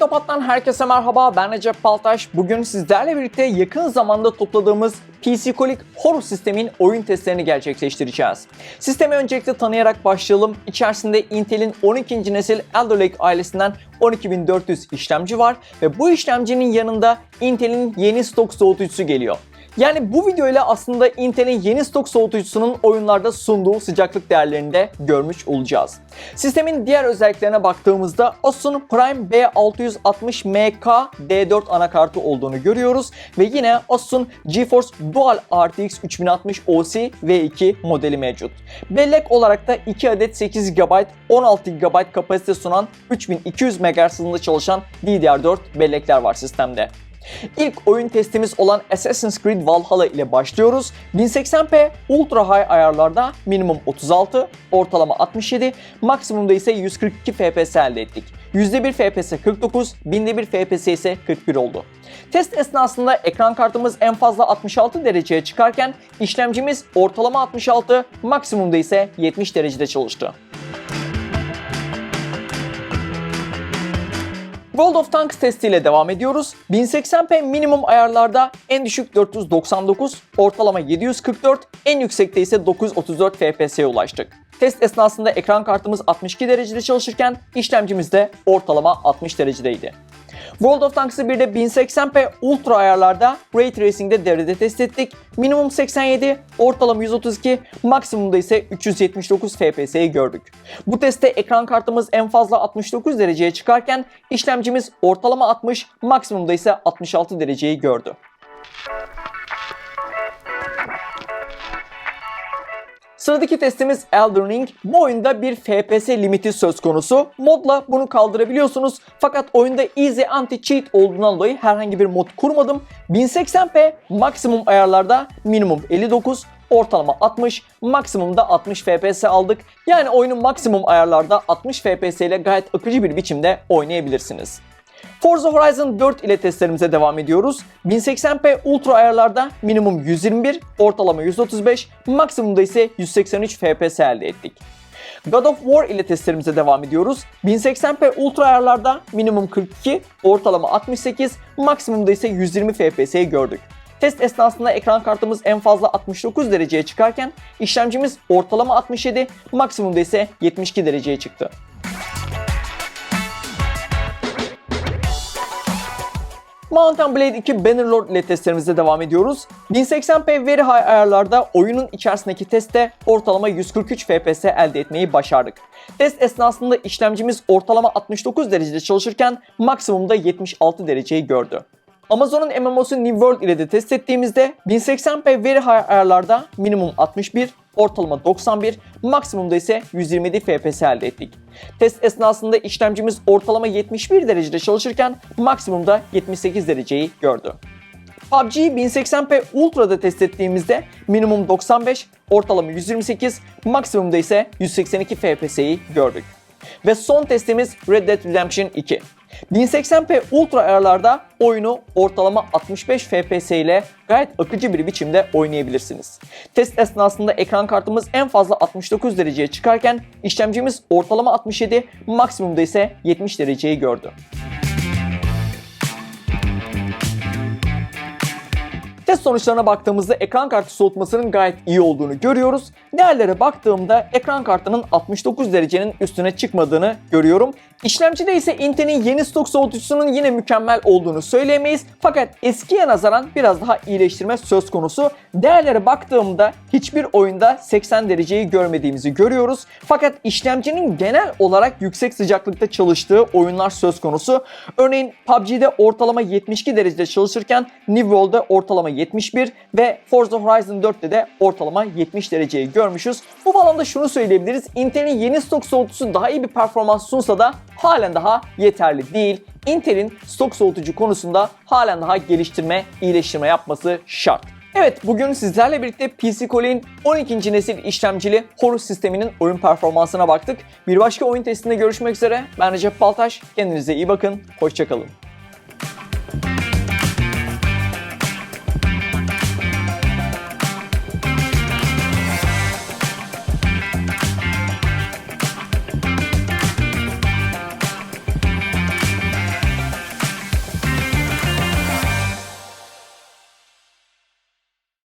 Teknopat'tan herkese merhaba. Ben Recep Paltaş. Bugün sizlerle birlikte yakın zamanda topladığımız PC Kolik Horus sistemin oyun testlerini gerçekleştireceğiz. Sistemi öncelikle tanıyarak başlayalım. İçerisinde Intel'in 12. nesil Alder Lake ailesinden 12400 işlemci var ve bu işlemcinin yanında Intel'in yeni stok soğutucusu geliyor. Yani bu video ile aslında Intel'in yeni stok soğutucusunun oyunlarda sunduğu sıcaklık değerlerini de görmüş olacağız. Sistemin diğer özelliklerine baktığımızda Asus'un Prime B660MK D4 anakartı olduğunu görüyoruz ve yine Asus'un GeForce Dual RTX 3060 OC V2 modeli mevcut. Bellek olarak da 2 adet 8 GB 16 GB kapasite sunan 3200 MHz hızında çalışan DDR4 bellekler var sistemde. İlk oyun testimiz olan Assassin's Creed Valhalla ile başlıyoruz. 1080p Ultra High ayarlarda minimum 36, ortalama 67, maksimumda ise 142 FPS elde ettik. %1 FPS 49, binde 1 FPS ise 41 oldu. Test esnasında ekran kartımız en fazla 66 dereceye çıkarken işlemcimiz ortalama 66, maksimumda ise 70 derecede çalıştı. World of Tanks testiyle devam ediyoruz. 1080p minimum ayarlarda en düşük 499, ortalama 744, en yüksekte ise 934 FPS'ye ulaştık. Test esnasında ekran kartımız 62 derecede çalışırken işlemcimiz de ortalama 60 derecedeydi. World of Tanks'ı bir de 1080p Ultra ayarlarda Ray Tracing'de devrede test ettik. Minimum 87, ortalama 132, maksimumda ise 379 FPS'yi gördük. Bu testte ekran kartımız en fazla 69 dereceye çıkarken işlemcimiz ortalama 60, maksimumda ise 66 dereceyi gördü. Sıradaki testimiz Elden Ring. Bu oyunda bir FPS limiti söz konusu. Modla bunu kaldırabiliyorsunuz. Fakat oyunda Easy Anti-Cheat olduğundan dolayı herhangi bir mod kurmadım. 1080p maksimum ayarlarda minimum 59, ortalama 60, maksimumda 60 FPS aldık. Yani oyunu maksimum ayarlarda 60 FPS ile gayet akıcı bir biçimde oynayabilirsiniz. Forza Horizon 4 ile testlerimize devam ediyoruz. 1080p Ultra ayarlarda minimum 121, ortalama 135, maksimumda ise 183 FPS elde ettik. God of War ile testlerimize devam ediyoruz. 1080p Ultra ayarlarda minimum 42, ortalama 68, maksimumda ise 120 FPS'yi gördük. Test esnasında ekran kartımız en fazla 69 dereceye çıkarken işlemcimiz ortalama 67, maksimumda ise 72 dereceye çıktı. Mountain Blade 2 Bannerlord ile testlerimize devam ediyoruz. 1080p Very High ayarlarda oyunun içerisindeki testte ortalama 143 FPS elde etmeyi başardık. Test esnasında işlemcimiz ortalama 69 derecede çalışırken maksimumda 76 dereceyi gördü. Amazon'un MMO'su New World ile de test ettiğimizde 1080p Very High ayarlarda minimum 61, ortalama 91, maksimumda ise 127 FPS elde ettik. Test esnasında işlemcimiz ortalama 71 derecede çalışırken maksimumda 78 dereceyi gördü. PUBG'yi 1080p Ultra'da test ettiğimizde minimum 95, ortalama 128, maksimumda ise 182 FPS'yi gördük. Ve son testimiz Red Dead Redemption 2. 1080p Ultra ayarlarda oyunu ortalama 65 FPS ile gayet akıcı bir biçimde oynayabilirsiniz. Test esnasında ekran kartımız en fazla 69 dereceye çıkarken işlemcimiz ortalama 67, maksimumda ise 70 dereceyi gördü. Test sonuçlarına baktığımızda ekran kartı soğutmasının gayet iyi olduğunu görüyoruz. Değerlere baktığımda ekran kartının 69 derecenin üstüne çıkmadığını görüyorum. İşlemcide ise Intel'in yeni stok soğutucusunun yine mükemmel olduğunu söyleyemeyiz. Fakat eskiye nazaran biraz daha iyileştirme söz konusu. Değerlere baktığımda hiçbir oyunda 80 dereceyi görmediğimizi görüyoruz. Fakat işlemcinin genel olarak yüksek sıcaklıkta çalıştığı oyunlar söz konusu. Örneğin PUBG'de ortalama 72 derecede çalışırken New World'da ortalama 71 ve Forza Horizon 4'te de ortalama 70 dereceyi görmüşüz. Bu bağlamda şunu söyleyebiliriz. Intel'in yeni stok soğutucusu daha iyi bir performans sunsa da halen daha yeterli değil. Intel'in stok soğutucu konusunda halen daha geliştirme, iyileştirme yapması şart. Evet bugün sizlerle birlikte PC Cole'in 12. nesil işlemcili Horus sisteminin oyun performansına baktık. Bir başka oyun testinde görüşmek üzere. Ben Recep Baltaş. Kendinize iyi bakın. Hoşçakalın.